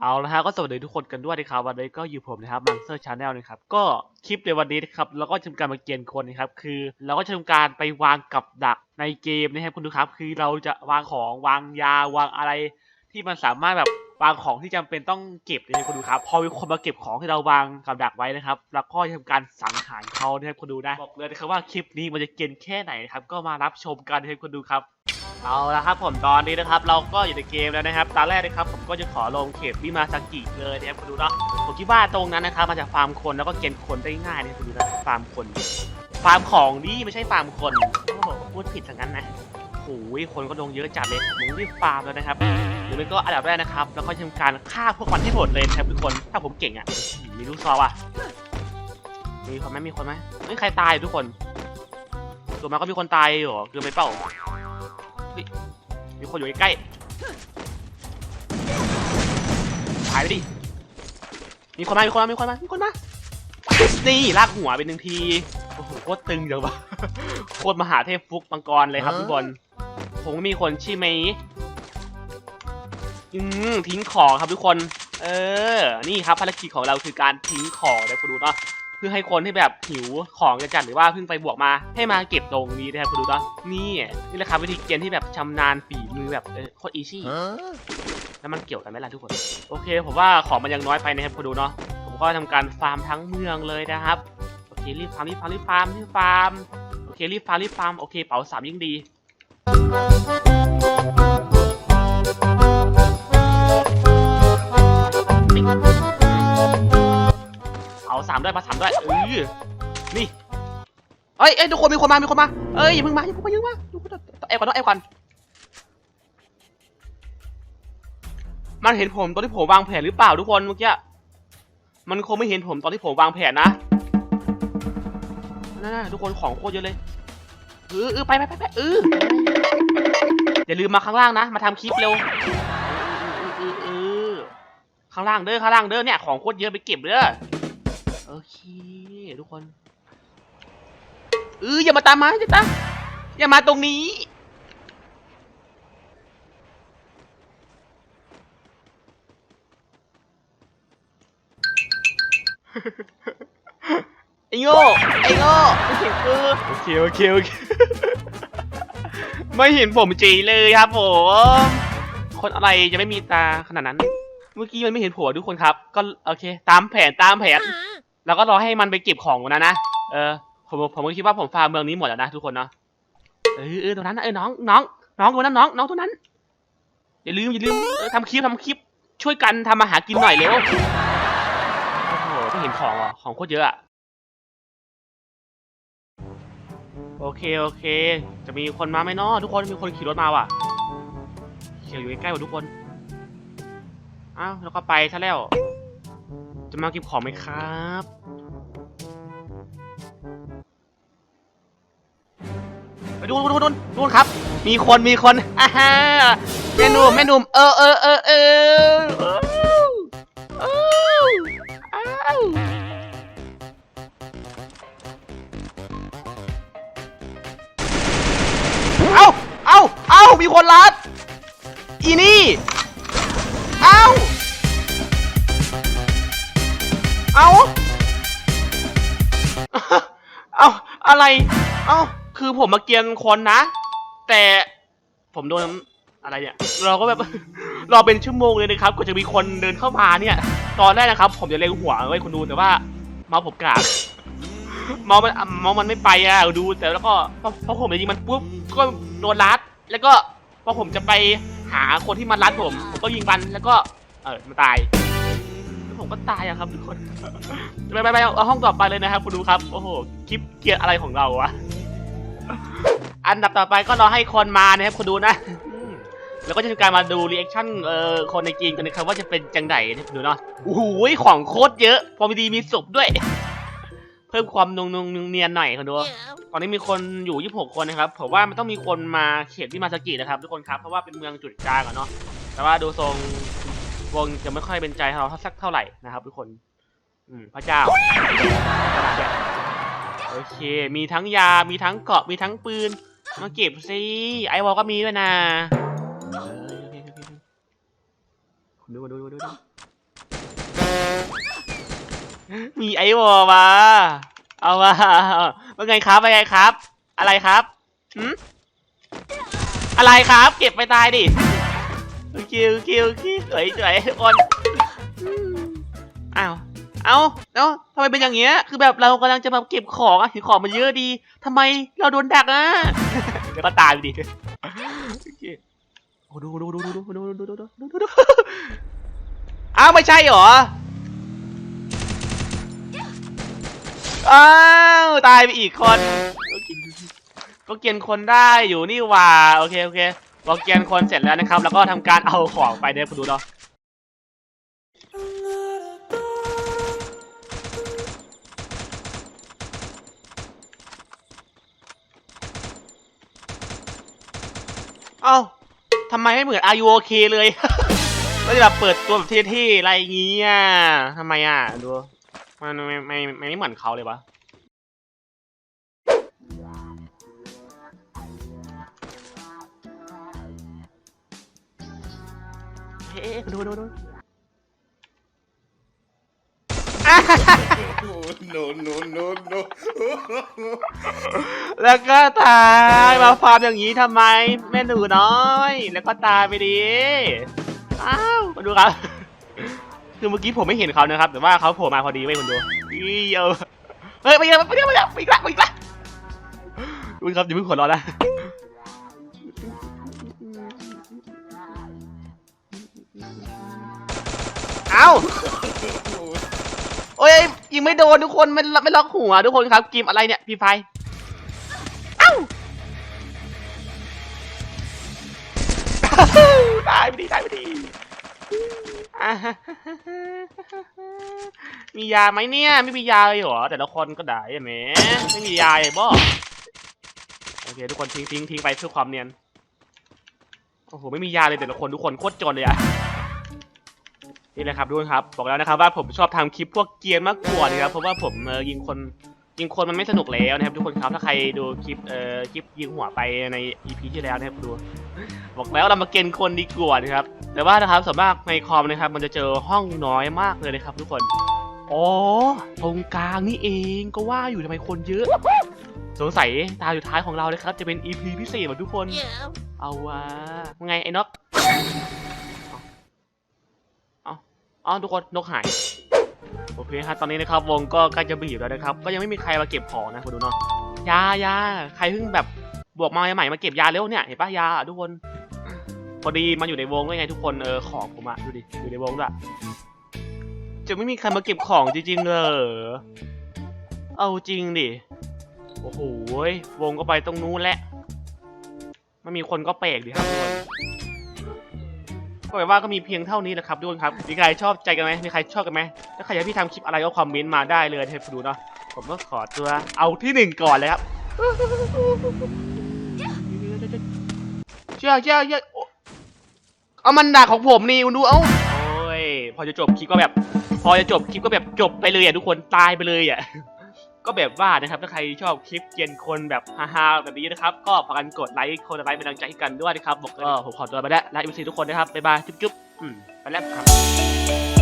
เอาละฮะก็สวัสดีทุกคนกันด้วยนะครับวันนี้ก็อยู่ผมนะครับมังเซอร์ชาแนลนะครับก็คลิปในวันนี้นะครับเราก็จะทำการมาเกณฑ์คนนะครับคือเราก็จะทำการไปวางกับดักในเกมนะครับคุณดูครับ คือเราจะวางของวางยาวางอะไร ที่มันสามารถแบบวางของที่จำเป็นต้องเก็บนะครับคุณดูครับ พอมีคนมาเก็บของที่เราวางกับดักไว้นะครับเราก็จะทำการสังหารเขานะครับคุณดูนะบอกเลยนะครับว่าคลิปนี้มันจะเกณฑ์แค่ไหนนะครับก็มารับชมกันนะครับคุณดูครับ เอาละครับผมตอนนี้นะครับเราก็อยู่ในเกมแล้วนะครับตอนแรกนะครับผมก็จะขอลงเขตวิมาซากิเลยนะครับคุณดูเนาะผมคิดว่าตรงนั้นนะครับมันจะฟาร์มคนแล้วก็เกณฑ์คนได้ง่ายนะครับคุณดูนะฟาร์มคน ฟาร์มของนี่ไม่ใช่ฟาร์มคนโอ้โหพูดผิดสังนั้นนะโอ้ยคนก็ลงเยอะจัดเลยผมรีบฟาร์มแล้วนะครับหรือไม่ก็อันดับแรกนะครับแล้วก็ทำการฆ่าพวกมันให้หมดเลยนะครับทุกคนถ้าผมเก่งอะมีลูกซอว่ะมีคนไหมมีคนไหมไม่ใครตายทุกคนตัวมาก็มีคนตายอยู่เหรอเกินไปเปล่า มีคนอยู่ใกล้ๆหายไปดิ มีคนมา มีคนมา มีคนมา มีคนมา นี่ลากหัวเป็นหนึ่งที โอ้โห โคตรตึงเดี๋ยววะโคตรมหาเทพฟุกมังกรเลยครับทุกคนคงมีคนใช่ไหมอืมทิ้งของครับทุกคน เออ นี่ครับภารกิจของเราคือการทิ้งของนะคุณดูเนาะ เพื่อให้คนที่แบบหิวของจะจัดหรือว่าเพิ่งไปบวกมา ให้มาเก็บตรงนี้นะครับคุณดูเนาะนี่นี่แหละครับวิธีเกณฑ์ที่แบบชำนาญฝีมือแบบโคตรอีซี่แล้วมันเกี่ยวกันไหมล่ะทุกคน โอเคผมว่าของมันยังน้อยไปนะครับคุณดูเนาะผมก็ทำการฟาร์มทั้งเมืองเลยนะครับโอเครีบฟาร์มรีบฟาร์มรีบฟาร์มรีบฟาร์มโอเครีบฟาร์มรีบฟาร์มโอเคเป๋าสามยิ่งดี ด้วยมาสามด้วยเออนี่เอ้ยเอ้ยทุกคนมีคนมา มีคนมา เอ้ยอย่าเพิ่งมาอย่าเพิ่งมาอย่าเพิ่งมาอย่าเพิ่งมาแอบก่อนต้องแอบก่อนมันเห็นผมตอนที่ผมวางแผนหรือเปล่าทุกคนเมื่อกี้ มันคงไม่เห็นผมตอนที่ผมวางแผนนะนั่นๆทุกคนของโคตรเยอะเลยเออเออไปไปไปไปเอออย่าลืมมาข้างล่างนะ มาทำคลิปเร็วเออเออเออเออข้างล่างเด้อข้างล่างเด้อเนี่ยของโคตรเยอะไปเก็บเด้อ โอเค ทุกคนเอออย่ามาตามมาจะตามอย่ามาตรงนี้ ไอ้โง่ไอ้โง่ไม่เห็นกูโอเคโอเคโอเคไม่เห็นผมจีเลยครับผม คนอะไรจะไม่มีตาขนาดนั้น เมื่อกี้มันไม่เห็นผัวทุกคนครับ ก็โอเค ตามแผนตามแผน แล้วก็รอให้มันไปเก็บของนะนะ เออ ผมผมก็คิดว่าผมฟาร์มเมืองนี้หมดแล้วนะทุกคนเนาะ เออเออตรงนั้นนะเออน้องน้องน้องตรงนั้นน้องน้องตรงนั้น อย่าลืมอย่าลืมทำคลิปทำคลิป ช่วยกันทำอาหารกินหน่อยเร็ว โอ้โหไม่เห็นของอะของโคตรเยอะอะโอเคโอเค จะมีคนมาไหมเนาะทุกคนมีคนขี่รถมาว่ะเขียวอยู่ใกล้ๆหมดทุกคนอ้าวแล้วก็ไปซะแล้ว จะมาเก็บของไหมครับ ไปดูดูดูดูครับ มีคนมีคนอ่าฮะแม่นุ่มแม่นุ่มเออเออเออเออเอาเอาเอามีคนรัด อีนี่ เอา เอา เอาอะไร เอาคือผมมาเกียนคนนะ แต่ผมโดนอะไรเนี่ย เราก็แบบรอเป็นชั่วโมงเลยนะครับกว่าจะมีคนเดินเข้ามาเนี่ย ตอนแรกนะครับ ผมจะเล็งหัวไว้คุณดูแต่ว่าเมาผมกากเมามันเมามันไม่ไปอะดูแต่แล้วก็พอผมจะยิงมันปุ๊บก็โดนรัด แล้วก็พอผมจะไปหาคนที่มันรัดผม ผมก็ยิงมันแล้วก็ เออมันตาย ผมก็ตายอะครับทุกคน ไปไปไปเอาห้องต่อไปเลยนะครับคุณดูครับ โอ้โห คลิปเกลียดอะไรของเราวะ อันดับต่อไปก็รอให้คนมานะครับคุณดูนะ แล้วก็จะทำการมาดูรีแอคชั่นเอ่อคนในเกมกันนะครับว่าจะเป็นจังไดนะครับดูเนาะโอ้โหของโคตรเยอะ พอมีดีมีศพด้วย เพิ่มความนงนงนงเนียนหน่อยคุณดูตอนนี้มีคนอยู่ 26 คนนะครับผมว่ามันต้องมีคนมาเขตที่มาสกินะครับ ทุกคนครับ เพราะว่าเป็นเมืองจุดกลางอะเนาะ แต่ว่าดูทรง วงจะไม่ค่อยเป็นใจเราสักเท่าไหร่นะครับ ทุกคน อืมพระเจ้า โอเค มีทั้งยา มีทั้งเกาะ มีทั้งปืน มาเก็บสิ ไอวอลก็มีด้วยนะคโอเคโอเคดูดูดูดูดูมีไอวอลมา เอามาว่าไงครับว่าไงครับ อะไรครับหืมอะไรครับ เก็บไปตายดิ โอเคโอเคโอเคสวยสวยออนอืมอ้าวเอ้าเอ้าทำไมเป็นอย่างเงี้ย คือแบบเรากำลังจะมาเก็บของอะเห็นของมันเยอะดีทำไมเราโดนดักอะเดี๋ยวก็ตายไปดิโอ้ดูดูดูดูดูดูดูดูดูดูดูอ้าวไม่ใช่หรอ อ้าวตายไปอีกคน ก็เกียนคนได้อยู่นี่หว่า โอเคโอเค พอเกียนคนเสร็จแล้วนะครับ แล้วก็ทำการเอาของไปเดี๋ยวคุณดูเนาะเอ้าทำไมไม่เหมือน Are you okay เลยก็จะแบบเปิดตัวแบบเท่ๆอะไรอย่างงี้อะทำไมอะดูมันไม่ไม่ไม่ไม่เหมือนเขาเลยวะ เฮ้ยดูดูดู no, no, no, no. แล้วก็ตายมาฟาร์มอย่างนี้ทำไมแม่หนูน้อย แล้วก็ตายไปดิอ้าวมาดูครับ คือเมื่อกี้ผมไม่เห็นเขานะครับ แต่ว่าเขาโผล่มาพอดีไว้คุณดูอีเออเฮ้ยไปแล้วไปแล้วไปแล้วไปอีกล้วไปอีกล้วดูครับอย่าเพิ่งหัวร้อนนะ เอ้าโอ้ยยิงไม่โดนทุกคนไม่ไม่ล็อกหัวทุกคนครับเกมอะไรเนี่ยพี่ไฟเอ้าตายไปดีตายไปดีมียาไหมเนี่ยไม่มียาเลยเหรอแต่ละคนก็ได้อะแหมไม่มียาเลยบ่โอเคทุกคนทิ้งทิ้งทิ้งไปเพื่อความเนียนโอ้โหไม่มียาเลยแต่ละคนทุกคนโคตรจนเลยอะ นี่แหละครับทุกคนครับบอกแล้วนะครับว่าผมชอบทำคลิปพวกเกียร์มากกว่านะครับเพราะว่าผมเออยิงคนยิงคนมันไม่สนุกแล้วนะครับทุกคนครับถ้าใครดูคลิปเอ่อคลิปยิงหัวไปใน EP ที่แล้วนะครับดู บอกแล้วเรามาเกณฑ์คนดีกว่านะครับแต่ว่านะครับส่วนมากในคอมนะครับ มันจะเจอห้องน้อยมากเลยนะครับ ทุกคนอ๋อตรงกลางนี่เองก็ว่าอยู่ทำไมคนเยอะ สงสัยตาสุดท้ายของเราเลยครับ จะเป็น EP พิเศษเหมือนทุกคน เอาวะไงไอ้นก อ๋อทุกคนนกหายโอเคครับตอนนี้นะครับวงก็ใกล้จะบีบแล้วนะครับ ก็ยังไม่มีใครมาเก็บของนะคุณดูเนาะยายาใครเพิ่งแบบบวกมาใหม่มาเก็บยาเร็วเนี่ยเห็นปะยาทุกคนพอดีมันอยู่ในวงด้วยไงทุกคนเออของผมอะดูดิอยู่ในวงด้วยจะไม่มีใครมาเก็บของจริงๆเลยเอาจริงดิโอ้โหวงก็ไปตรงนู้นแหละไม่มีคนก็แปลกดิครับทุกคน ก็แปลว่าก็มีเพียงเท่านี้แหละครับทุกคนครับมีใครชอบใจกันไหมมีใครชอบกันไหมถ้าใครอยากพี่ทำคลิปอะไรก็คอมเมนต์มาได้เลยให้ผมดูเนาะผมก็ขอตัวเอาที่หนึ่งก่อนเลยครับเชื่อเชื่อเชื่อเอามันด่าของผมนี่คุณดูเอ้าโอ้ยพอจะจบคลิปก็แบบ พอจะจบคลิปก็แบบจบไปเลยอะทุกคนตายไปเลยอะ ก็แบบว่านะครับถ้าใครชอบคลิปเกยนคนแบบฮาๆแบบนี้นะครับ ก็ฝากกันกดไลค์คนไลค์เป็นกำลังใจให้กันด้วยนะครับบอกก็ผมขอตัวไปแล้วลาอีพีทุกคนนะครับบ๊ายบายจุ๊บๆอืมไปแล้วครับ